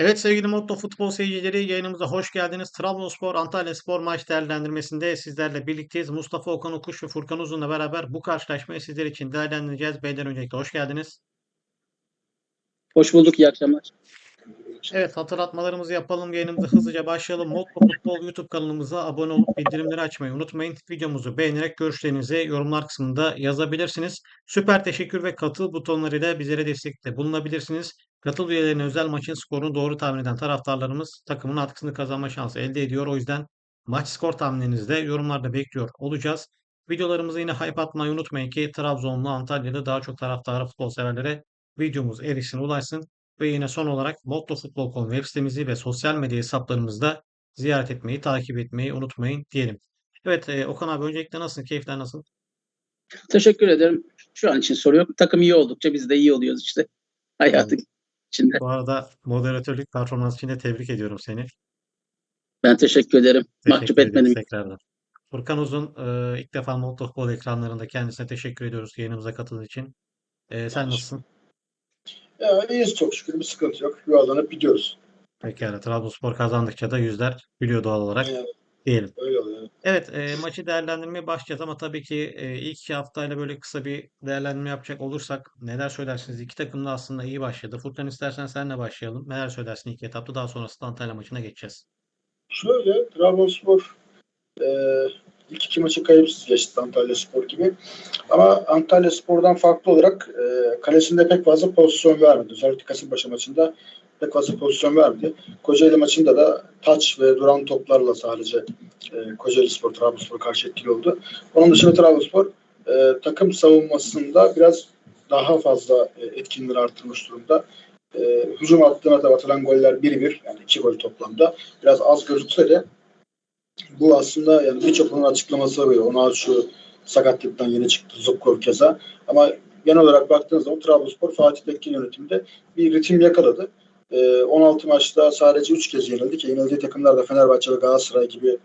Evet sevgili Motto Futbol seyircileri yayınımıza hoş geldiniz. Trabzonspor Antalyaspor maç değerlendirmesinde sizlerle birlikteyiz. Mustafa Okan Okuş ve Furkan Uzun'la beraber bu karşılaşmayı sizler için değerlendireceğiz. Beyler öncelikle hoş geldiniz. Hoş bulduk, iyi akşamlar. Evet hatırlatmalarımızı yapalım. Yayınımıza hızlıca başlayalım. Motto Futbol YouTube kanalımıza abone olup bildirimleri açmayı unutmayın. Videomuzu beğenerek görüşlerinizi yorumlar kısmında yazabilirsiniz. Süper teşekkür ve katıl butonlarıyla bizlere destekte bulunabilirsiniz. Katıl üyelerine özel maçın skorunu doğru tahmin eden taraftarlarımız takımın atkısını kazanma şansı elde ediyor. O yüzden maç skor tahminlerinizi de yorumlarda bekliyor olacağız. Videolarımızı yine hype atmayı unutmayın ki Trabzonlu Antalya'da daha çok taraftarı futbol severlere videomuz erişsin ulaşsın. Ve yine son olarak mottofutbol.com web sitemizi ve sosyal medya hesaplarımızda ziyaret etmeyi, takip etmeyi unutmayın diyelim. Evet e, Okan abi öncelikle nasılsın? Keyifler nasıl? Teşekkür ederim. Şu an için soru yok. Takım iyi oldukça biz de iyi oluyoruz işte. Hayatın içinde. Bu arada moderatörlük performansı için de tebrik ediyorum seni. Ben teşekkür ederim. Teşekkür Mahcup etmedim. tekrardan. Furkan Uzun e, ilk defa Motto Futbol ekranlarında kendisine teşekkür ediyoruz yayınımıza katıldığı için. E, sen nasılsın? Ya iyiyiz çok şükür bir sıkıntı yok. Yuvarlanıp gidiyoruz. Pekala. Trabzonspor kazandıkça da yüzler gülüyor doğal olarak Yani diyelim. öyle oluyor. Evet, e, maçı değerlendirmeye başlayacağız ama tabii ki e, ilk iki haftayla böyle kısa bir değerlendirme yapacak olursak neler söylersiniz? İki takım da aslında iyi başladı. Furkan istersen senle başlayalım. Neler söylersin ilk etapta? Daha sonrasında Antalya maçına geçeceğiz. Şöyle Trabzonspor e, ilk iki maçı kayıpsız geçti Antalya Spor gibi. Ama Antalya Spor'dan farklı olarak e, kalesinde pek fazla pozisyon vermedi. Özellikle Kasımpaşa maçında pek fazla pozisyon vermedi. Kocaeli maçında da taç ve duran toplarla sadece e, Kocaeli Spor, Trabzonspor karşı etkili oldu. Onun dışında Trabzonspor e, takım savunmasında biraz daha fazla e, etkinliğini arttırmış durumda. E, hücum hattına da atılan goller 1-1 yani 2 gol toplamda. Biraz az gözükse de bu aslında yani birçok bunun açıklaması var. Ona şu sakatlıktan yeni çıktı Zubkov keza. Ama genel olarak baktığınız zaman Trabzonspor Fatih Tekke yönetiminde bir ritim yakaladı. Ee, 16 maçta sadece 3 kez yenildi ki yenildiği takımlar da Fenerbahçe ve Galatasaray gibi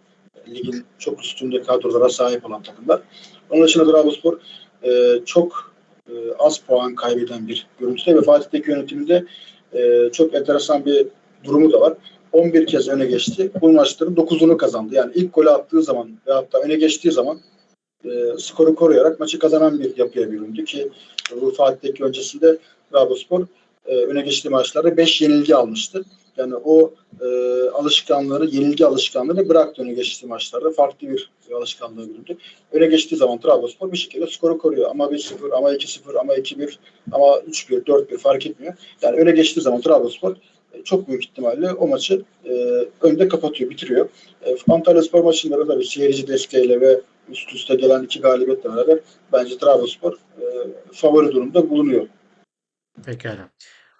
ligin çok üstünde kadrolara sahip olan takımlar. Onun dışında Trabzonspor e, çok e, az puan kaybeden bir görüntüde ve Fatih Tekke yönetiminde e, çok enteresan bir durumu da var. 11 kez öne geçti. Bu maçların 9'unu kazandı. Yani ilk golü attığı zaman ve hatta öne geçtiği zaman e, skoru koruyarak maçı kazanan bir yapıya büründü ki bu Fatih'teki öncesinde Trabzonspor e, öne geçtiği maçlarda 5 yenilgi almıştı. Yani o e, alışkanlığı, yenilgi alışkanlığını bıraktı öne geçtiği maçlarda. Farklı bir alışkanlığa büründü. Öne geçtiği zaman Trabzonspor bir şekilde skoru koruyor. Ama 1-0, ama 2-0, ama 2-1, ama 3-1, 4-1 fark etmiyor. Yani öne geçtiği zaman Trabzonspor çok büyük ihtimalle o maçı e, önde kapatıyor, bitiriyor. E, Antalya Spor maçında da tabii seyirci desteğiyle ve üst üste gelen iki galibiyetle beraber bence Trabzonspor e, favori durumda bulunuyor. Pekala.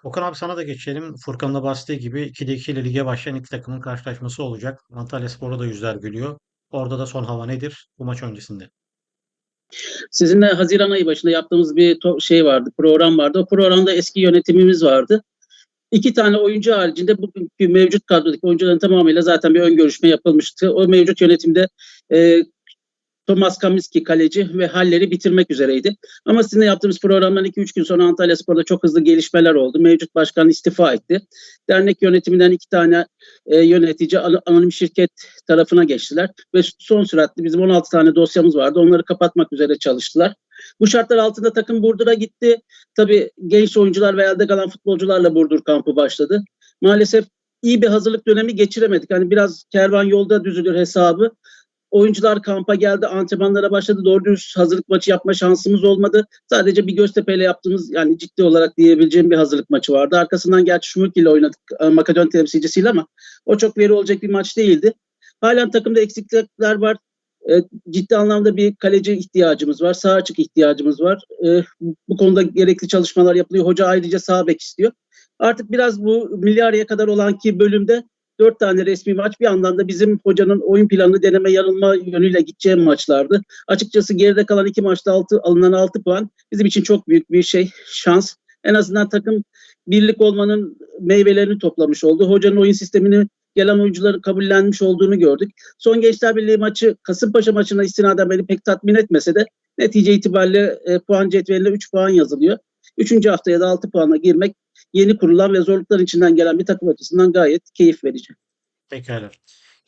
Okan abi sana da geçelim. Furkan'ın da bahsettiği gibi 2'de 2 ile lige başlayan iki takımın karşılaşması olacak. Antalya Spor'a da yüzler gülüyor. Orada da son hava nedir bu maç öncesinde? Sizinle Haziran ayı başında yaptığımız bir to- şey vardı, program vardı. O programda eski yönetimimiz vardı. İki tane oyuncu haricinde bugünkü mevcut kadrodaki oyuncuların tamamıyla zaten bir ön görüşme yapılmıştı. O mevcut yönetimde e, Thomas Kaminski kaleci ve halleri bitirmek üzereydi. Ama sizinle yaptığımız programdan 2-3 gün sonra Antalya Spor'da çok hızlı gelişmeler oldu. Mevcut başkan istifa etti. Dernek yönetiminden iki tane e, yönetici an- anonim şirket tarafına geçtiler. Ve son süratle bizim 16 tane dosyamız vardı. Onları kapatmak üzere çalıştılar. Bu şartlar altında takım Burdur'a gitti. Tabii genç oyuncular ve elde kalan futbolcularla Burdur kampı başladı. Maalesef iyi bir hazırlık dönemi geçiremedik. Hani biraz kervan yolda düzülür hesabı. Oyuncular kampa geldi, antrenmanlara başladı. Doğru dürüst hazırlık maçı yapma şansımız olmadı. Sadece bir Göztepe ile yaptığımız yani ciddi olarak diyebileceğim bir hazırlık maçı vardı. Arkasından gerçi Şumuk ile oynadık e, Makedon temsilcisiyle ama o çok veri olacak bir maç değildi. Halen takımda eksiklikler var. E, ciddi anlamda bir kaleci ihtiyacımız var. Sağ açık ihtiyacımız var. E, bu konuda gerekli çalışmalar yapılıyor. Hoca ayrıca sağ bek istiyor. Artık biraz bu milyarya kadar olan ki bölümde dört tane resmi maç bir yandan da bizim hocanın oyun planını deneme yanılma yönüyle gideceğim maçlardı. Açıkçası geride kalan iki maçta altı, alınan 6 puan bizim için çok büyük bir şey, şans. En azından takım birlik olmanın meyvelerini toplamış oldu. Hocanın oyun sistemini gelen oyuncuların kabullenmiş olduğunu gördük. Son Gençler Birliği maçı Kasımpaşa maçına istinaden beni pek tatmin etmese de netice itibariyle e, puan cetveline 3 puan yazılıyor. Üçüncü haftaya da 6 puana girmek yeni kurulan ve zorlukların içinden gelen bir takım açısından gayet keyif verici. Pekala.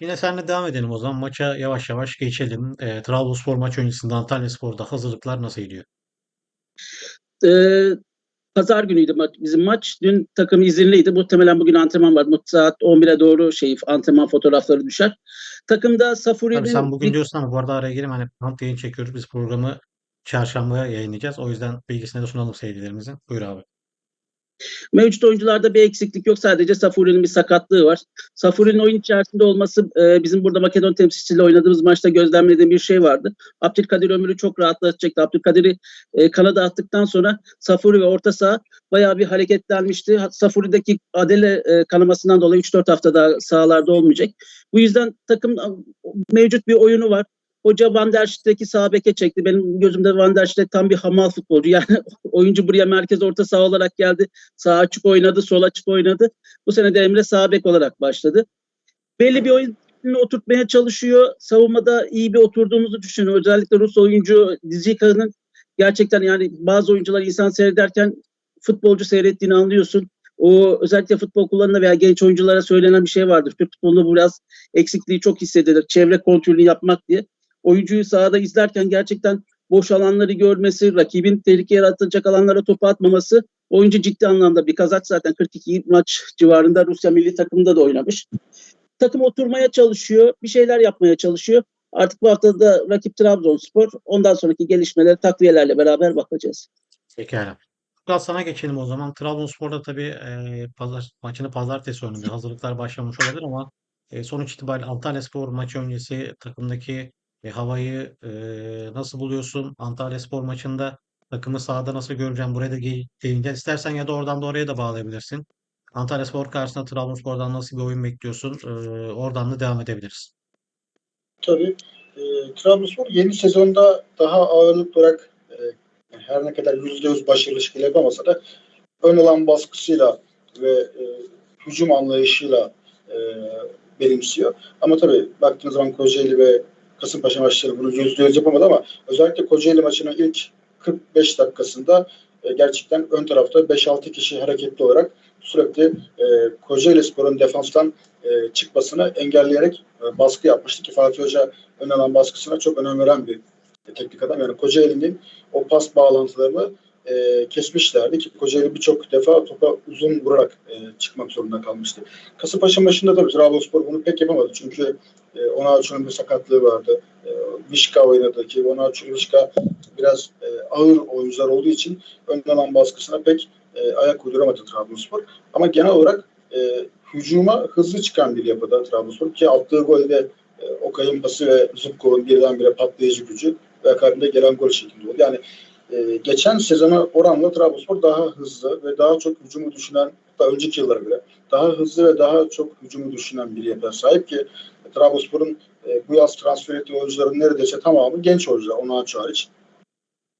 Yine seninle devam edelim o zaman. Maça yavaş yavaş geçelim. E, Trabzonspor maç öncesinde Antalyaspor'da hazırlıklar nasıl gidiyor? Ee, Pazar günüydü maç, bizim maç. Dün takım izinliydi. Muhtemelen bugün antrenman var. Saat 11'e doğru şey antrenman fotoğrafları düşer. Takımda Safuri'nin Tabii sen bugün diyorsun ama bu arada araya gireyim. Hani bant yayın çekiyoruz. Biz programı çarşambaya yayınlayacağız. O yüzden bilgisini de sunalım seyircilerimizin. Buyur abi. Mevcut oyuncularda bir eksiklik yok. Sadece Safuri'nin bir sakatlığı var. Safuri'nin oyun içerisinde olması e, bizim burada Makedon temsilcisiyle oynadığımız maçta gözlemlediğim bir şey vardı. Abdülkadir Ömür'ü çok rahatlatacaktı. Abdülkadir'i e, kanada attıktan sonra Safuri ve orta saha bayağı bir hareketlenmişti. Ha- Safuri'deki adele e, kanamasından dolayı 3-4 hafta daha sahalarda olmayacak. Bu yüzden takım mevcut bir oyunu var. Hoca Van der Schlitt'teki sağ çekti. Benim gözümde Van der Schlitt tam bir hamal futbolcu. Yani oyuncu buraya merkez orta saha olarak geldi. Sağ açık oynadı, sol açık oynadı. Bu sene de Emre sağ olarak başladı. Belli bir oyun oturtmaya çalışıyor. Savunmada iyi bir oturduğumuzu düşünüyorum. Özellikle Rus oyuncu Dizika'nın gerçekten yani bazı oyuncular insan seyrederken futbolcu seyrettiğini anlıyorsun. O özellikle futbol kullanımında veya genç oyunculara söylenen bir şey vardır. Türk futbolunda biraz eksikliği çok hissedilir. Çevre kontrolünü yapmak diye. Oyuncuyu sahada izlerken gerçekten boş alanları görmesi, rakibin tehlike yaratacak alanlara topu atmaması Oyuncu ciddi anlamda bir kazak zaten 42 maç civarında Rusya milli takımında da oynamış. Takım oturmaya çalışıyor, bir şeyler yapmaya çalışıyor. Artık bu hafta da rakip Trabzonspor. Ondan sonraki gelişmeleri takviyelerle beraber bakacağız. Pekala. Furkan sana geçelim o zaman. Trabzonspor'da tabii e, pazar, maçını pazartesi oynuyor. Hazırlıklar başlamış olabilir ama e, sonuç itibariyle Antalyaspor maçı öncesi takımdaki e, havayı e, nasıl buluyorsun? Antalyaspor maçında takımı sahada nasıl göreceğim? Buraya da değineceğiz. İstersen ya da oradan da oraya da bağlayabilirsin. Antalyaspor karşısında Trabzonspor'dan nasıl bir oyun bekliyorsun? E, oradan da devam edebiliriz. Tabii. E, Trabzonspor yeni sezonda daha ağırlıklı olarak e, her ne kadar %100 başarılı şekilde yapamasa da ön alan baskısıyla ve e, hücum anlayışıyla e, benimsiyor. Ama tabii baktığınız zaman Kocaeli ve Kasımpaşa maçları bunu %100 yapamadı ama özellikle Kocaeli maçının ilk 45 dakikasında e, gerçekten ön tarafta 5-6 kişi hareketli olarak sürekli e, Kocaeli Spor'un defanstan e, çıkmasını engelleyerek e, baskı yapmıştı ki Fatih Hoca ön alan baskısına çok önem veren bir teknik adam. Yani Kocaeli'nin o pas bağlantılarını e, kesmişlerdi ki Kocaeli birçok defa topa uzun vurarak e, çıkmak zorunda kalmıştı. Kasımpaşa maçında da Trabzonspor bunu pek yapamadı. Çünkü e, Onaçu'nun bir sakatlığı vardı. E, Vişka oynadı ki Onaçu Vişka biraz e, ağır oyuncular olduğu için ön alan baskısına pek e, ayak uyduramadı Trabzonspor. Ama genel olarak e, hücuma hızlı çıkan bir yapıda Trabzonspor ki attığı golde e, Okay'ın pası ve Zubkov'un birdenbire patlayıcı gücü ve akabinde gelen gol şeklinde oldu. Yani e, geçen sezona oranla Trabzonspor daha hızlı ve daha çok hücumu düşünen hatta önceki yıllara göre daha hızlı ve daha çok hücumu düşünen bir yapıya sahip ki Trabzonspor'un e, bu yaz transfer ettiği oyuncuların neredeyse tamamı genç oyuncular. Onu hariç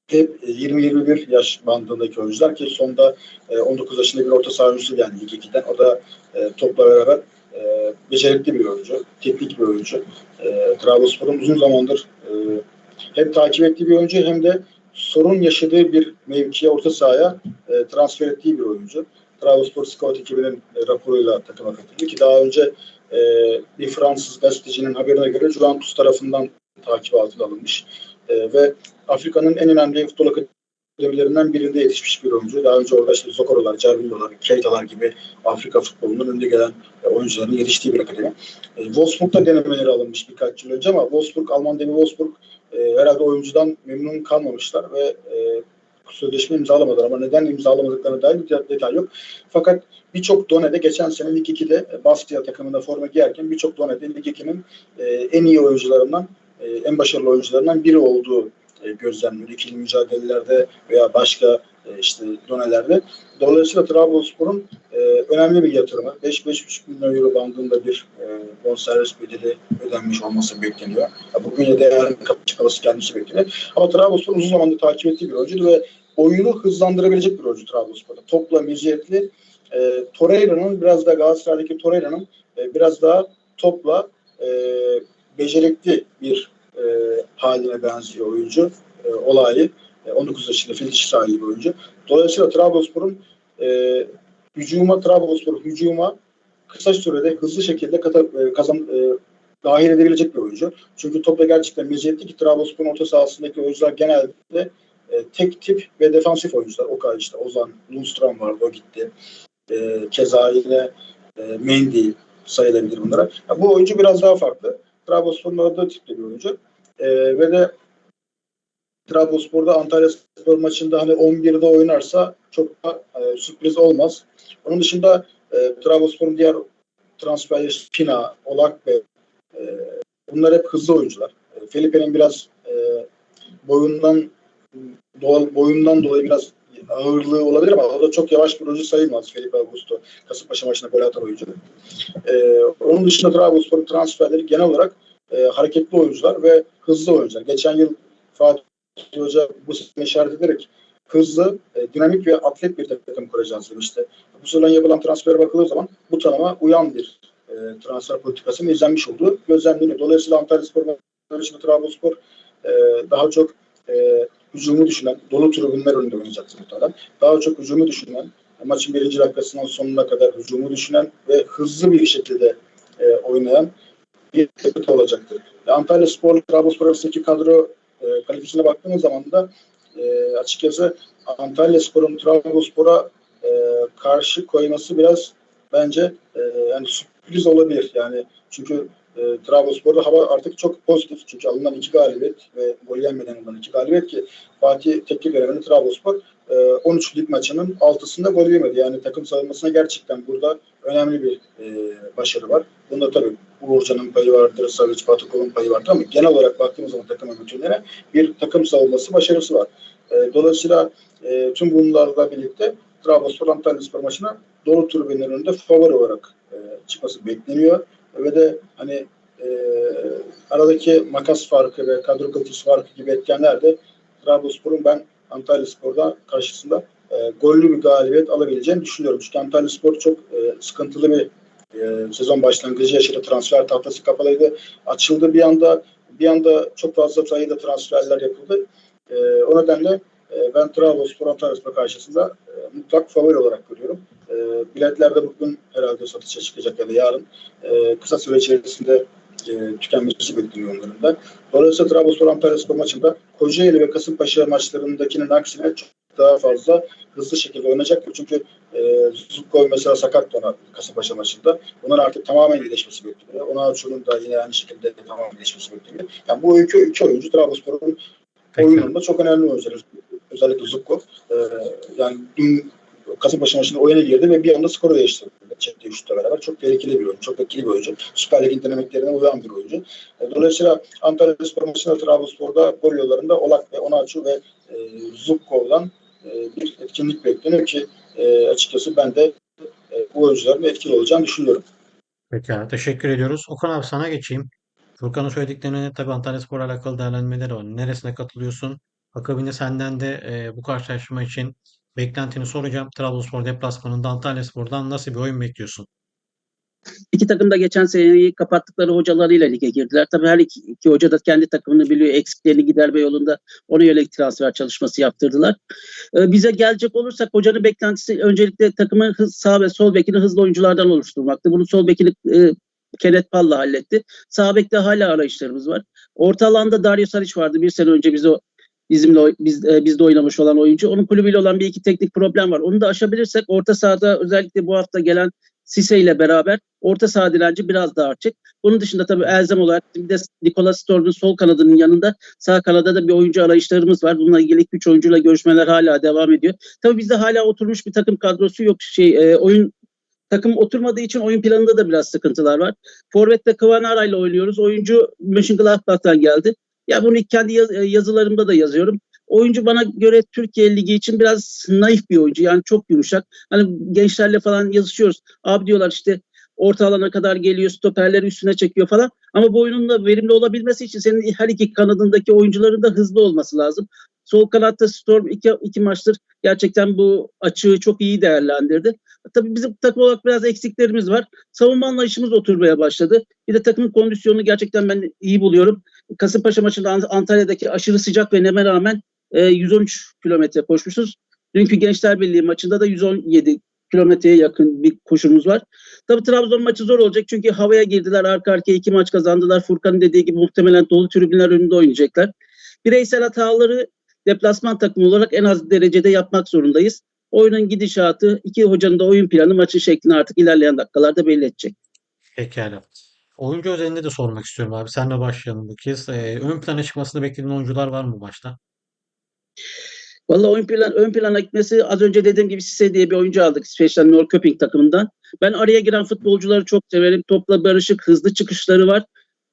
hep e, 20-21 yaş bandındaki oyuncular ki sonda e, 19 yaşında bir orta saha oyuncusu yani Lig 2'den. O da e, topla beraber e, becerikli bir oyuncu, teknik bir oyuncu. E, Trabzonspor'un uzun zamandır e, hem takip ettiği bir oyuncu hem de sorun yaşadığı bir mevkiye, orta sahaya e, transfer ettiği bir oyuncu. Trabzonspor Scout ekibinin e, raporuyla takıma katıldı ki daha önce e, bir Fransız gazetecinin haberine göre Juventus tarafından takip altına alınmış. E, ve Afrika'nın en önemli futbol akademilerinden birinde yetişmiş bir oyuncu. Daha önce orada işte Zokoro'lar, Cervinho'lar, Keita'lar gibi Afrika futbolunun önde gelen e, oyuncuların yetiştiği bir akademi. E, Wolfsburg'da denemeleri alınmış birkaç yıl önce ama Wolfsburg, Alman devi Wolfsburg e, herhalde oyuncudan memnun kalmamışlar ve e, sözleşme imzalamadılar ama neden imzalamadıklarına dair bir detay yok. Fakat birçok Done'de geçen sene Lig 2'de e, Bastia takımında forma giyerken birçok Done'de Lig 2'nin e, en iyi oyuncularından, e, en başarılı oyuncularından biri olduğu e, gözlemliyor. İkili mücadelelerde veya başka e, işte donelerde. Dolayısıyla Trabzonspor'un e, önemli bir yatırımı. 5-5,5 milyon euro bandında bir e, bonservis bedeli ödenmiş olması bekleniyor. Bugün da yarın kapı çıkması gelmesi bekleniyor. Ama Trabzonspor uzun zamandır takip ettiği bir oyuncuydu ve oyunu hızlandırabilecek bir oyuncu Trabzonspor'da. Topla meziyetli. E, Torreira'nın biraz da Galatasaray'daki Torreira'nın e, biraz daha topla e, becerikli bir e, haline benziyor oyuncu. E, olayı. E, 19 yaşında dişi sahibi oyuncu. Dolayısıyla Trabzonspor'un e, hücuma Trabzonspor hücuma kısa sürede hızlı şekilde kata, e, kazan e, dahil edebilecek bir oyuncu. Çünkü topla gerçekten meziyetli ki Trabzonspor'un orta sahasındaki oyuncular genelde e, tek tip ve defansif oyuncular. O kadar işte Ozan Lundstram vardı o gitti. E, keza yine e, Mendy sayılabilir bunlara. Ya bu oyuncu biraz daha farklı. Trabzonspor'un aradığı tipte bir oyuncu. E, ve de Trabzonspor'da Antalya Spor maçında hani 11'de oynarsa çok da e, sürpriz olmaz. Onun dışında e, Trabzonspor'un diğer transferleri Pina, Olak ve e, bunlar hep hızlı oyuncular. E, Felipe'nin biraz e, boyundan doğal, boyundan dolayı biraz ağırlığı olabilir ama o da çok yavaş bir oyuncu sayılmaz Felipe Augusto. Kasımpaşa maçında gol atan oyuncu. E, onun dışında Trabzonspor'un transferleri genel olarak e, hareketli oyuncular ve hızlı oyuncular. Geçen yıl Fatih Hoca bu sistemi işaret ederek hızlı, e, dinamik ve atlet bir takım kuracağız demişti. Bu sıradan yapılan transfere bakıldığı zaman bu tanıma uyan bir e, transfer politikasının izlenmiş olduğu gözlemleniyor. Dolayısıyla Antalya Spor Trabzonspor e, daha çok e, hücumu düşünen, dolu tribünler önünde oynayacaktır muhtemelen. Daha çok hücumu düşünen, maçın birinci dakikasından sonuna kadar hücumu düşünen ve hızlı bir şekilde e, oynayan bir takım olacaktır. E, Antalya Spor, Trabzonspor arasındaki kadro e, kalitesine baktığımız zaman da e, açıkçası Antalya Spor'un Trabzonspor'a e, karşı koyması biraz bence e, yani sürpriz olabilir. Yani çünkü e, Trabzonspor'da hava artık çok pozitif. Çünkü alınan iki galibiyet ve gol yenmeden alınan iki galibiyet ki Fatih teknik döneminde Trabzonspor e, 13 lig maçının altısında gol yemedi. Yani takım savunmasına gerçekten burada önemli bir e, başarı var. Bunda tabii Uğurcan'ın payı vardır, Savic Batukov'un payı vardır ama genel olarak baktığımız zaman takımın bütünlere bir takım savunması başarısı var. E, dolayısıyla e, tüm bunlarla birlikte Trabzonspor Antalya Spor maçına dolu tribünlerin önünde favori olarak e, çıkması bekleniyor. Ve de hani e, aradaki makas farkı ve kadro kalitesi farkı gibi etkenler de Trabzonspor'un ben Antalya Spor'da karşısında e, gollü bir galibiyet alabileceğini düşünüyorum. Çünkü Antalya Spor çok e, sıkıntılı bir e, sezon başlangıcı yaşadı. Transfer tahtası kapalıydı. Açıldı bir anda bir anda çok fazla sayıda transferler yapıldı. E, o nedenle e, ben Trabzonspor Antalya Spor karşısında e, mutlak favori olarak görüyorum. E, biletler de bugün herhalde satışa çıkacak ya da yarın. E, kısa süre içerisinde e, tükenmesi bekleniyor onların da. Dolayısıyla Trabzonspor Antalya Spor maçında Kocaeli ve Kasımpaşa maçlarındakinin aksine çok daha fazla hızlı şekilde oynayacaktır. Çünkü e, Zubkov mesela sakat ona Kasımpaşa maçında. Bunlar artık tamamen iyileşmesi bekleniyor. Ona Açu'nun da yine aynı şekilde tamamen iyileşmesi bekleniyor. Yani bu iki, iki oyuncu Trabzonspor'un oyununda çok önemli oyuncular. Özellikle Zubkov. E, yani dün Kasımpaşa maçında oyuna girdi ve bir anda skoru değiştirdi. Çektiği şutla beraber. Çok tehlikeli bir oyuncu. Çok etkili bir oyuncu. Süper Lig'in dinamiklerine uyan bir oyuncu. E, Dolayısıyla Antalya Spor maçında Trabzonspor'da gol yollarında Olak ve Onaçu ve e, Zubkov'dan e, bir etkinlik bekleniyor ki e, açıkçası ben de e, bu oyuncuların etkili olacağını düşünüyorum. Pekala, teşekkür ediyoruz. Okan abi sana geçeyim. Furkan'ın söylediklerine tabii Antalya Spor'la alakalı değerlendirmeleri var. Neresine katılıyorsun? Akabinde senden de e, bu karşılaşma için beklentini soracağım. Trabzonspor deplasmanında Antalya Spor'dan nasıl bir oyun bekliyorsun? İki takım da geçen seneyi kapattıkları hocalarıyla lige girdiler. Tabii her iki, iki hoca da kendi takımını biliyor. Eksiklerini giderme yolunda ona yönelik transfer çalışması yaptırdılar. Ee, bize gelecek olursak hocanın beklentisi öncelikle takımın hız, sağ ve sol bekini hızlı oyunculardan oluşturmaktı. Bunu sol bekini e, Kenneth Palla halletti. Sağ bekte hala arayışlarımız var. Orta alanda Dario Saric vardı. Bir sene önce bize o bizimle biz e, bizde oynamış olan oyuncu. Onun kulübüyle olan bir iki teknik problem var. Onu da aşabilirsek orta sahada özellikle bu hafta gelen Sise ile beraber orta saha direnci biraz daha artacak. Bunun dışında tabii elzem olarak bir de Nicolas Storm'un sol kanadının yanında sağ kanada da bir oyuncu arayışlarımız var. Bununla ilgili 3 oyuncuyla görüşmeler hala devam ediyor. Tabii bizde hala oturmuş bir takım kadrosu yok. Şey e, oyun takım oturmadığı için oyun planında da biraz sıkıntılar var. Forvet'te Kıvanara ile oynuyoruz. Oyuncu Mönchengladbach'tan geldi. Ya bunu kendi e, yazılarımda da yazıyorum. Oyuncu bana göre Türkiye Ligi için biraz naif bir oyuncu. Yani çok yumuşak. Hani gençlerle falan yazışıyoruz. Abi diyorlar işte orta alana kadar geliyor, stoperleri üstüne çekiyor falan. Ama bu oyunun da verimli olabilmesi için senin her iki kanadındaki oyuncuların da hızlı olması lazım. Sol kanatta Storm iki, iki maçtır gerçekten bu açığı çok iyi değerlendirdi. Tabii bizim takım olarak biraz eksiklerimiz var. Savunma anlayışımız oturmaya başladı. Bir de takımın kondisyonunu gerçekten ben iyi buluyorum. Kasımpaşa maçında Ant- Antalya'daki aşırı sıcak ve neme rağmen e, 113 kilometre koşmuşuz. Dünkü Gençler Birliği maçında da 117 kilometreye yakın bir koşumuz var. Tabii Trabzon maçı zor olacak çünkü havaya girdiler. Arka arkaya iki maç kazandılar. Furkan'ın dediği gibi muhtemelen dolu tribünler önünde oynayacaklar. Bireysel hataları deplasman takımı olarak en az derecede yapmak zorundayız. Oyunun gidişatı, iki hocanın da oyun planı maçın şeklini artık ilerleyen dakikalarda belli edecek. Pekala. Oyuncu özelinde de sormak istiyorum abi. Senle başlayalım bu kez. Ee, ön plana çıkmasını beklediğin oyuncular var mı bu maçta? Vallahi oyun plan, ön plana gitmesi az önce dediğim gibi Sise diye bir oyuncu aldık İsveç'ten Norrköping takımından. Ben araya giren futbolcuları çok severim. Topla barışık, hızlı çıkışları var.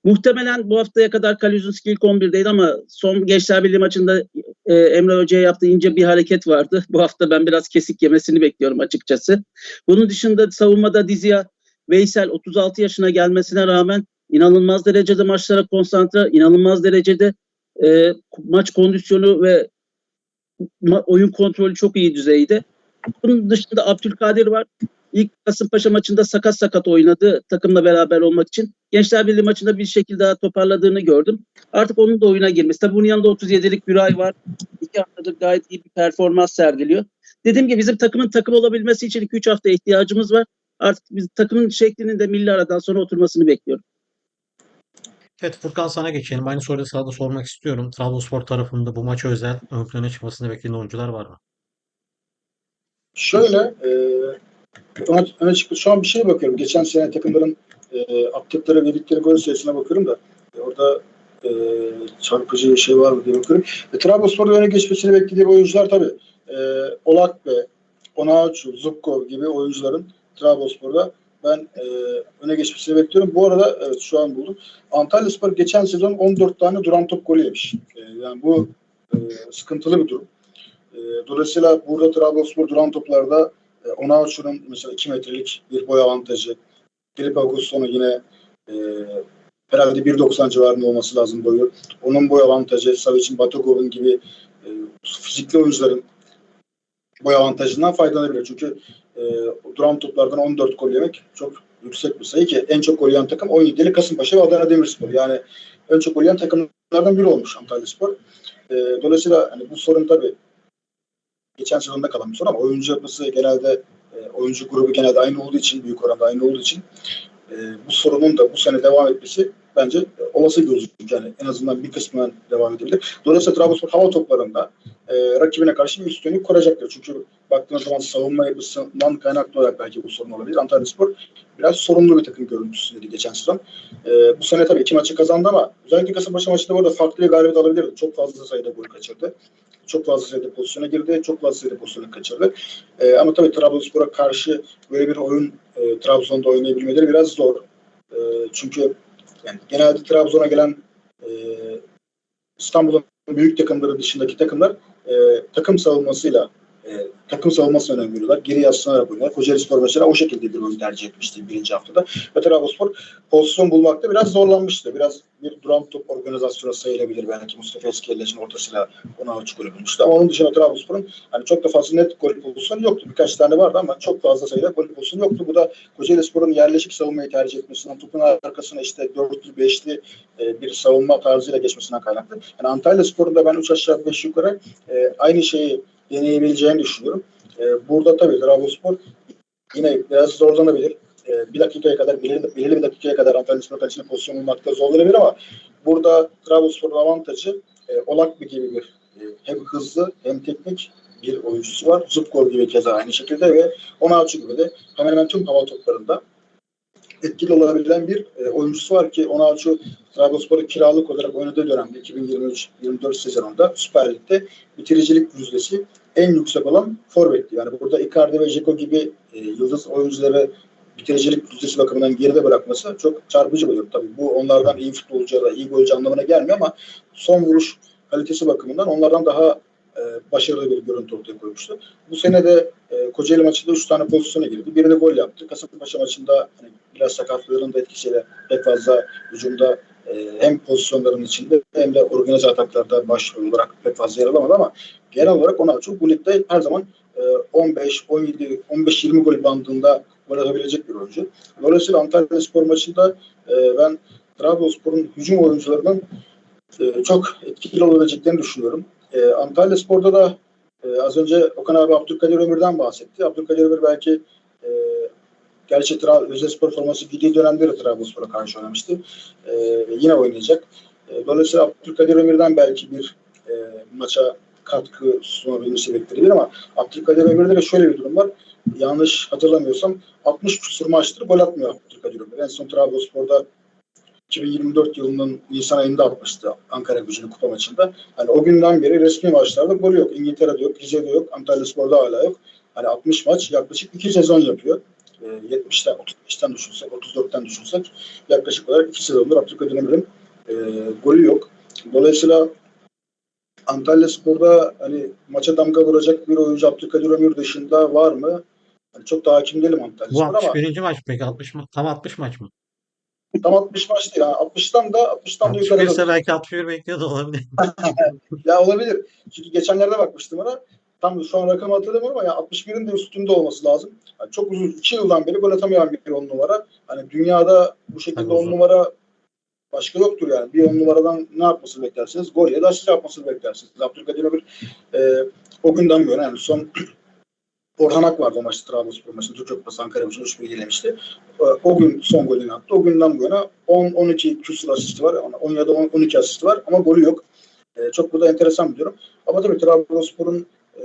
Muhtemelen bu haftaya kadar Kaluzunski ilk 11'deydi ama son Gençler Birliği maçında e, Emre Hoca'ya yaptığı ince bir hareket vardı. Bu hafta ben biraz kesik yemesini bekliyorum açıkçası. Bunun dışında savunmada Dizya Veysel 36 yaşına gelmesine rağmen inanılmaz derecede maçlara konsantre, inanılmaz derecede e, maç kondisyonu ve ma- oyun kontrolü çok iyi düzeyde. Bunun dışında Abdülkadir var. İlk Kasımpaşa maçında sakat sakat oynadı takımla beraber olmak için. Gençler Birliği maçında bir şekilde daha toparladığını gördüm. Artık onun da oyuna girmesi. Tabii bunun yanında 37'lik Güray var. İki haftadır gayet iyi bir performans sergiliyor. Dediğim gibi bizim takımın takım olabilmesi için 2-3 hafta ihtiyacımız var. Artık biz takımın şeklinin de milli aradan sonra oturmasını bekliyorum. Evet Furkan sana geçelim. Aynı soruyu sana da sormak istiyorum. Trabzonspor tarafında bu maça özel ön plana çıkmasını beklediğin oyuncular var mı? Şöyle e, öne, öne çıktı. Şu an bir şeye bakıyorum. Geçen sene takımların e, attıkları verdikleri gol sayısına bakıyorum da e, orada e, çarpıcı bir şey var mı diye bakıyorum. E, Trabzonspor'da öne geçmesini beklediği oyuncular tabii e, Olak ve Onaçu, Zubkov gibi oyuncuların Trabzonspor'da ben e, öne geçmesini bekliyorum. Bu arada evet şu an buldum. Antalya Spor geçen sezon 14 tane duran top golü yemiş. E, yani bu e, sıkıntılı bir durum. E, dolayısıyla burada Trabzonspor duran toplarda e, Onaçu'nun mesela 2 metrelik bir boy avantajı. Filipe Augusto'nun yine e, herhalde 1.90 civarında olması lazım boyu. Onun boy avantajı, Savic'in, Batagov'un gibi e, fizikli oyuncuların boy avantajından faydalanabilir. Çünkü e, duran toplardan 14 gol yemek çok yüksek bir sayı ki en çok gol yiyen takım 17'li Kasımpaşa ve Adana Demirspor. Yani en çok gol yiyen takımlardan biri olmuş Antalya Spor. E, dolayısıyla hani bu sorun tabii geçen sezonda kalan bir sorun ama oyuncu yapısı genelde e, oyuncu grubu genelde aynı olduğu için büyük oranda aynı olduğu için e, bu sorunun da bu sene devam etmesi bence olası gözüküyor. Yani en azından bir kısmından devam edebilir. Dolayısıyla Trabzonspor hava toplarında e, rakibine karşı bir üstünlük kuracaktır. Çünkü baktığınız zaman savunma yapısından kaynaklı olarak belki bu sorun olabilir. Antalya Spor biraz sorunlu bir takım görüntüsüydü geçen sezon. E, bu sene tabii iki maçı kazandı ama özellikle Kasımpaşa maçında burada farklı bir galibiyet alabilirdi. Çok fazla sayıda gol kaçırdı. Çok fazla sayıda pozisyona girdi. Çok fazla sayıda pozisyonu kaçırdı. E, ama tabii Trabzonspor'a karşı böyle bir oyun e, Trabzon'da oynayabilmeleri biraz zor. E, çünkü yani genelde Trabzon'a gelen e, İstanbul'un büyük takımları dışındaki takımlar e, takım savunmasıyla e, takım savunmasına önem veriyorlar. Geri yaslanarak oynuyorlar. Kocaeli Spor mesela o şekilde bir oyun tercih etmişti birinci haftada. Ve Trabzonspor pozisyon bulmakta biraz zorlanmıştı. Biraz bir duran top organizasyonu sayılabilir belki Mustafa Eskiyerleş'in ortasıyla ona açık golü bulmuştu. Ama onun dışında Trabzonspor'un hani çok da fazla net gol pozisyonu yoktu. Birkaç tane vardı ama çok fazla sayıda gol pozisyonu yoktu. Bu da Kocaeli Spor'un yerleşik savunmayı tercih etmesinden, topun arkasına işte dörtlü, beşli e, bir savunma tarzıyla geçmesinden kaynaklı. Yani Antalya Spor'un da ben 3 aşağı 5 yukarı e, aynı şeyi deneyebileceğini düşünüyorum. E, burada tabii Trabzonspor yine biraz zorlanabilir. E, bir dakikaya kadar, belirli, belirli bir dakikaya kadar Antalya Spor kalesine pozisyon bulmakta zorlanabilir ama burada Trabzonspor'un avantajı e, Olak gibi bir e, hem hızlı hem teknik bir oyuncusu var. Zubkov gibi keza aynı şekilde ve Onaçu gibi de hemen hemen tüm hava toplarında etkili olabilen bir e, oyuncusu var ki Onaçu Trabzonspor'u kiralık olarak oynadığı dönemde 2023-24 sezonunda Süper Lig'de bitiricilik yüzdesi en yüksek olan forvetti. Yani burada Icardi ve Dzeko gibi e, yıldız oyuncuları bitiricilik yüzdesi bakımından geride bırakması çok çarpıcı oluyor. Tabii bu onlardan iyi futbolcu da iyi golcü anlamına gelmiyor ama son vuruş kalitesi bakımından onlardan daha e, başarılı bir görüntü ortaya koymuştu. Bu sene de Kocaeli maçında 3 tane pozisyona girdi. Birinde gol yaptı. Kasımpaşa maçında hani biraz sakatlığının da etkisiyle pek fazla hücumda e, hem pozisyonların içinde hem de organize ataklarda başrol olarak pek fazla yer alamadı ama genel olarak ona çok bu her zaman e, 15, 17, 15-20 gol bandında gol atabilecek bir oyuncu. Dolayısıyla Antalya Spor maçında e, ben Trabzonspor'un hücum oyuncularının e, çok etkili olabileceklerini düşünüyorum. E, Antalya Spor'da da e, az önce Okan abi Abdülkadir Ömür'den bahsetti. Abdülkadir Ömür belki e, gerçi Tra- Özespor forması giydiği dönemde de Trabzonspor'a karşı oynamıştı. E, yine oynayacak. E, dolayısıyla Abdülkadir Ömür'den belki bir e, maça katkı sunabilmesi beklenebilir ama Abdülkadir Ömür'de de şöyle bir durum var. Yanlış hatırlamıyorsam 60 küsur maçtır gol atmıyor Abdülkadir Ömür. En son Trabzonspor'da 2024 yılının Nisan ayında atmıştı Ankara gücünü kupa maçında. Hani o günden beri resmi maçlarda gol yok. İngiltere'de yok, Rize'de yok, Antalya Spor'da hala yok. Hani 60 maç yaklaşık 2 sezon yapıyor. E, 70'ten, 35'ten düşünsek, 34'ten düşünsek yaklaşık olarak 2 sezondur Abdülkadir Ömür'ün e, golü yok. Dolayısıyla Antalya Spor'da hani maça damga vuracak bir oyuncu Abdülkadir Ömür dışında var mı? Hani çok da hakim değilim Antalya Bu Spor ama 61. maç peki 60 mı? Tam 60 maç mı? Tam 60 maç değil. Yani 60'tan da 60'tan da 61 yukarıda. ise belki 61 bekliyor da olabilir. Ya olabilir. Çünkü geçenlerde bakmıştım ona. Tam şu an rakamı hatırlamıyorum ama ya 61'in de üstünde olması lazım. Yani çok uzun 2 yıldan beri gol atamayan bir 10 numara. Hani dünyada bu şekilde Tabii 10 uzun. numara başka yoktur yani. Bir 10 numaradan ne yapmasını beklersiniz? Gol ya da asist yapmasını beklersiniz. Abdülkadir Ömür e, o günden bu yana yani son Orhan Ak vardı o maçta Trabzonspor maçında Türk Kupası Ankara maçında 3-1 yenilemişti. E, o gün son golünü attı. O günden bu yana 10-12 küsur asisti var. Yani 10 ya da 10 12 asisti var ama golü yok. E, çok bu da enteresan bir durum. Ama tabii Trabzonspor'un e,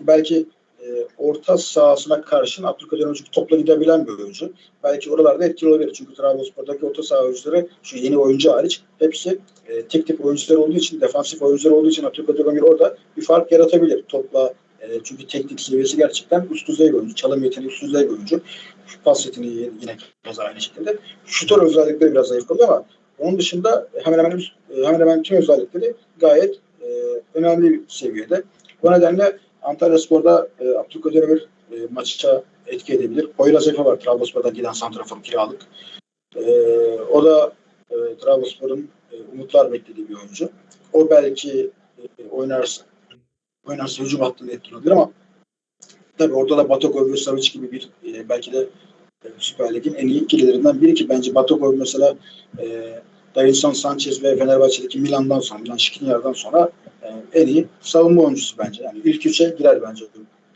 belki e, orta sahasına karşın Abdülkadir çünkü topla gidebilen bir oyuncu. Belki oralarda etkili olabilir. Çünkü Trabzonspor'daki orta saha oyuncuları şu yeni oyuncu hariç hepsi e, tek tip oyuncular olduğu için, defansif oyuncular olduğu için Abdülkadir Ömür orada bir fark yaratabilir. Topla e, çünkü teknik seviyesi gerçekten üst düzey bir oyuncu. Çalım yeteneği üst düzey bir oyuncu. Pas yeteneği yine keza aynı şekilde. Şutör özellikleri biraz zayıf kalıyor ama onun dışında hemen hemen e, hemen hemen tüm özellikleri gayet e, önemli bir seviyede. Bu nedenle Antalya Spor'da e, Abdülkadir Ömür e, maça etki edebilir. Poyraz Efe var Trabzonspor'dan giden santrafor kiralık. E, o da e, Trabzonspor'un e, umutlar beklediği bir oyuncu. O belki e, oynarsa oynarsa hücum hattında etkili olabilir ama tabii orada da Batokov ve Savic gibi bir e, belki de e, Süper Lig'in en iyi ikililerinden biri ki bence Batokov mesela e, Davinson Sanchez ve Fenerbahçe'deki Milan'dan sonra, Milan Skriniar'dan sonra e, en iyi savunma oyuncusu bence. Yani ilk üçe girer bence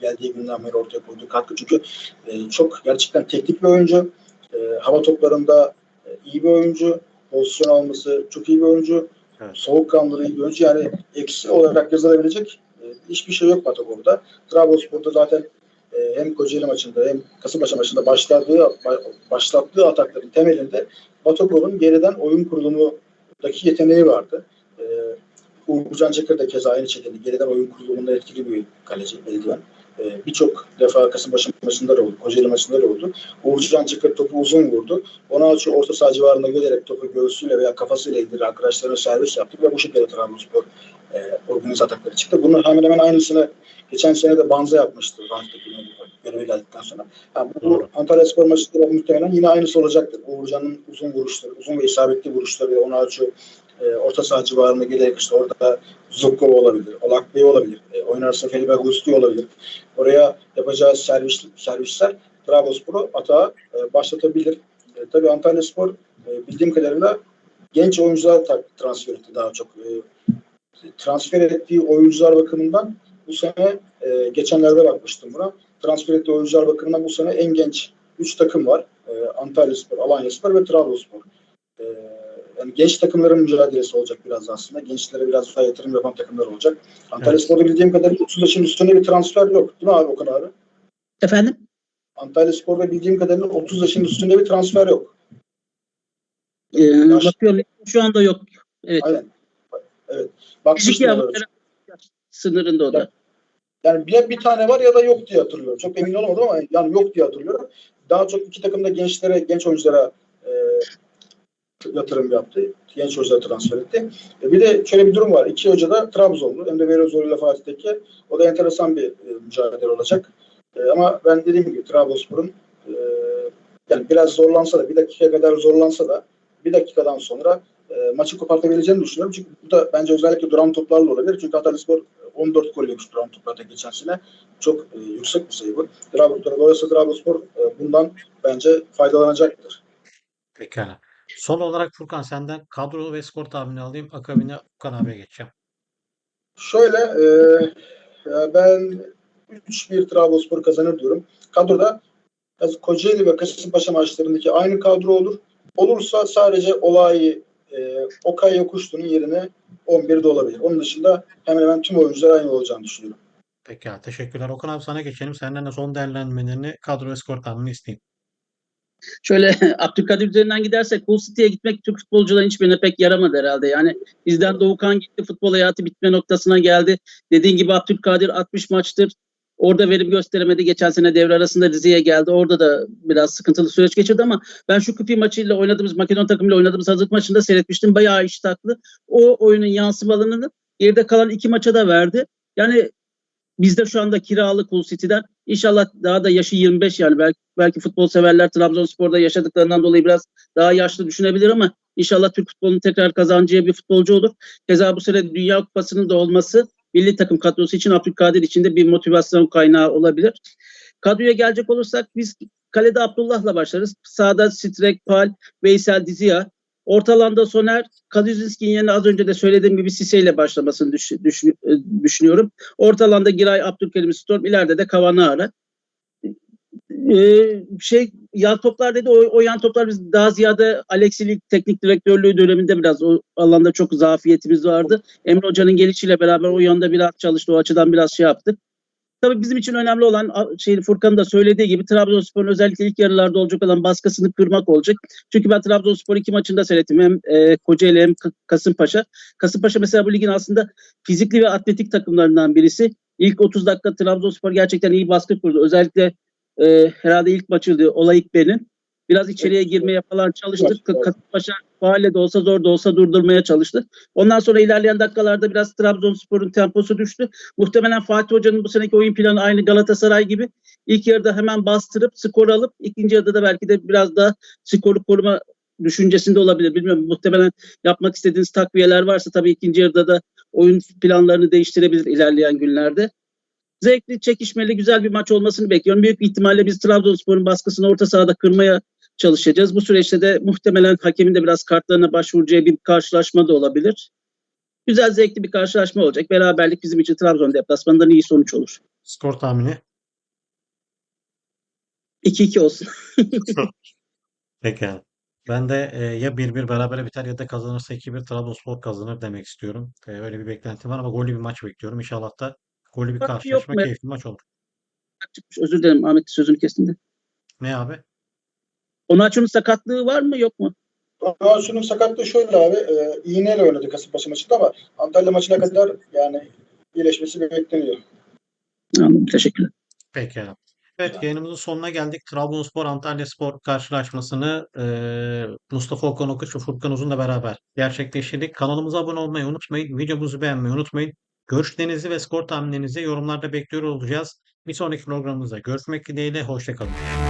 geldiği günden beri ortaya koyduğu katkı. Çünkü e, çok gerçekten teknik bir oyuncu. E, hava toplarında e, iyi bir oyuncu. Pozisyon alması çok iyi bir oyuncu. Evet. Soğukkanlı bir oyuncu. Yani eksi olarak yazılabilecek e, hiçbir şey yok Batakov'da. Trabzonspor'da zaten e, hem Kocaeli maçında hem Kasımpaşa maçında başladığı ba- başlattığı atakların temelinde Batakov'un geriden oyun kurulumundaki yeteneği vardı. E, Uğurcan Çakır da keza aynı şekilde geriden oyun kurulumunda etkili bir kaleci eldiven. E, Birçok defa Kasımpaşa maçında da oldu, Kocaeli maçında da oldu. Uğurcan Çakır topu uzun vurdu. Ona şu orta saha civarına gelerek topu göğsüyle veya kafasıyla indirdi. Arkadaşlarına servis yaptı ve bu şekilde Trabzonspor e, organize atakları çıktı. Bunun hemen hemen aynısını geçen sene de Banza yapmıştı. Banza'daki göreve geldikten sonra. Yani bu Doğru. Antalya Spor maçında muhtemelen yine aynısı olacaktır. Uğurcan'ın uzun vuruşları, uzun ve isabetli vuruşları ona şu e, orta saha civarına gelerek işte orada Zubkov olabilir, Olak Bey olabilir, e, oynarsa Felipe Gusti olabilir. Oraya yapacağı servis, servisler Trabzonspor'u atağa e, başlatabilir. E, tabii Antalya Spor e, bildiğim kadarıyla genç oyuncular transfer etti daha çok. E, transfer ettiği oyuncular bakımından bu sene e, geçenlerde bakmıştım buna. Transfer ettiği oyuncular bakımından bu sene en genç 3 takım var. E, Antalya Spor, Alanya Spor ve Trabzonspor. E, yani genç takımların mücadelesi olacak biraz da aslında. Gençlere biraz daha yatırım yapan takımlar olacak. Antalya Evet. Spor'da bildiğim kadarıyla 30 yaşın üstünde bir transfer yok. Değil mi abi Okan abi? Efendim? Antalya Spor'da bildiğim kadarıyla 30 yaşın üstünde bir transfer yok. Ee, bakıyorum şu anda yok. Evet. Aynen. Evet. Bakmıştım sınırında o da. Yani bir, bir tane var ya da yok diye hatırlıyorum. Çok emin olamadım ama yani yok diye hatırlıyorum. Daha çok iki takım da gençlere, genç oyunculara e, yatırım yaptı. Genç oyunculara transfer etti. E, bir de şöyle bir durum var. İki hoca da Trabzonlu. Emre Belözoğlu ile Fatih Tekke. O da enteresan bir e, mücadele olacak. E, ama ben dediğim gibi Trabzonspor'un e, yani biraz zorlansa da bir dakika kadar zorlansa da bir dakikadan sonra e, maçı kopartabileceğini düşünüyorum. Çünkü bu da bence özellikle duran toplarla olabilir. Çünkü Hatayspor 14 gol yemiş duran toplarda geçen sene. Çok e, yüksek bir sayı bu. Trabzonspor, dolayısıyla Trabzonspor e, bundan bence faydalanacaktır. Pekala. Son olarak Furkan senden kadro ve skor tahmini alayım. Akabine Okan abiye geçeceğim. Şöyle e, ben 3-1 Trabzonspor kazanır diyorum. Kadroda Kocaeli ve Kasımpaşa maçlarındaki aynı kadro olur. Olursa sadece olayı e, Okay Yokuşlu'nun yerine 11'de olabilir. Onun dışında hemen hemen tüm oyuncular aynı olacağını düşünüyorum. Pekala teşekkürler. Okan abi sana geçelim. Senden de son değerlendirmelerini kadro ve skor isteyeyim. Şöyle Abdülkadir üzerinden gidersek Hull City'ye gitmek Türk futbolcuların hiçbirine pek yaramadı herhalde. Yani bizden Doğukan gitti futbol hayatı bitme noktasına geldi. Dediğin gibi Abdülkadir 60 maçtır. Orada verim gösteremedi. Geçen sene devre arasında Rize'ye geldi. Orada da biraz sıkıntılı süreç geçirdi ama ben şu Kupi maçıyla oynadığımız Makedon takımıyla oynadığımız hazırlık maçında seyretmiştim. Bayağı iştahlı. O oyunun yansımalarını geride kalan iki maça da verdi. Yani bizde şu anda kiralık Hull City'den İnşallah daha da yaşı 25 yani belki, belki futbol severler Trabzonspor'da yaşadıklarından dolayı biraz daha yaşlı düşünebilir ama inşallah Türk futbolunun tekrar kazancıya bir futbolcu olur. Keza bu sene Dünya Kupası'nın da olması milli takım kadrosu için Abdülkadir için de bir motivasyon kaynağı olabilir. Kadroya gelecek olursak biz kalede Abdullah'la başlarız. Sağda Strek, Pal, Veysel Dizia. Orta alanda Soner, Kadızinski'nin yerine az önce de söylediğim gibi Sise ile başlamasını düş- düş- e, düşünüyorum. Orta alanda Giray, Abdülkerim Storm, ileride de Kavanagh. Ee, şey yan toplar dedi o, o yan toplar biz daha ziyade Alexi'lik teknik direktörlüğü döneminde biraz o alanda çok zafiyetimiz vardı. Emre Hoca'nın gelişiyle beraber o yanda biraz çalıştı. O açıdan biraz şey yaptık. Tabii bizim için önemli olan şey Furkan'ın da söylediği gibi Trabzonspor'un özellikle ilk yarılarda olacak olan baskısını kırmak olacak. Çünkü ben Trabzonspor iki maçında seyrettim. Hem e, Kocaeli hem Kasımpaşa. Kasımpaşa mesela bu ligin aslında fizikli ve atletik takımlarından birisi. İlk 30 dakika Trabzonspor gerçekten iyi baskı kurdu. Özellikle e, herhalde ilk maçıydı Olayık Ben'in. Biraz içeriye girmeye falan çalıştık. Kasımpaşa faale de olsa zor da olsa durdurmaya çalıştı. Ondan sonra ilerleyen dakikalarda biraz Trabzonspor'un temposu düştü. Muhtemelen Fatih Hoca'nın bu seneki oyun planı aynı Galatasaray gibi. İlk yarıda hemen bastırıp skor alıp ikinci yarıda da belki de biraz daha skoru koruma düşüncesinde olabilir. Bilmiyorum muhtemelen yapmak istediğiniz takviyeler varsa tabii ikinci yarıda da oyun planlarını değiştirebilir ilerleyen günlerde. Zevkli, çekişmeli, güzel bir maç olmasını bekliyorum. Büyük bir ihtimalle biz Trabzonspor'un baskısını orta sahada kırmaya çalışacağız. Bu süreçte de muhtemelen hakemin de biraz kartlarına başvuracağı bir karşılaşma da olabilir. Güzel, zevkli bir karşılaşma olacak. Beraberlik bizim için Trabzon deplasmanından iyi sonuç olur. Skor tahmini. 2-2 olsun. Pekala. Ben de e, ya 1-1 berabere biter ya da kazanırsa 2-1 Trabzonspor kazanır demek istiyorum. E, öyle bir beklentim var ama gollü bir maç bekliyorum. İnşallah da gollü bir Bak, yok karşılaşma, mu? keyifli maç olur. Çıkmış. Özür dilerim Ahmet sözünü kestim de. Ne abi? Onaçu'nun sakatlığı var mı yok mu? Ronaşu'nun sakatlığı şöyle abi. E, iğneyle oynadı Kasımpaşa maçında ama Antalya maçına kadar yani iyileşmesi bekleniyor. Anladım. Teşekkürler. Pekala. Evet yayınımızın sonuna geldik. Trabzonspor Antalyaspor karşılaşmasını e, Mustafa Okan Okuç ve Furkan Uzun'la beraber gerçekleştirdik. Kanalımıza abone olmayı unutmayın. Videomuzu beğenmeyi unutmayın. Görüşlerinizi ve skor tahminlerinizi yorumlarda bekliyor olacağız. Bir sonraki programımızda görüşmek dileğiyle. Hoşçakalın.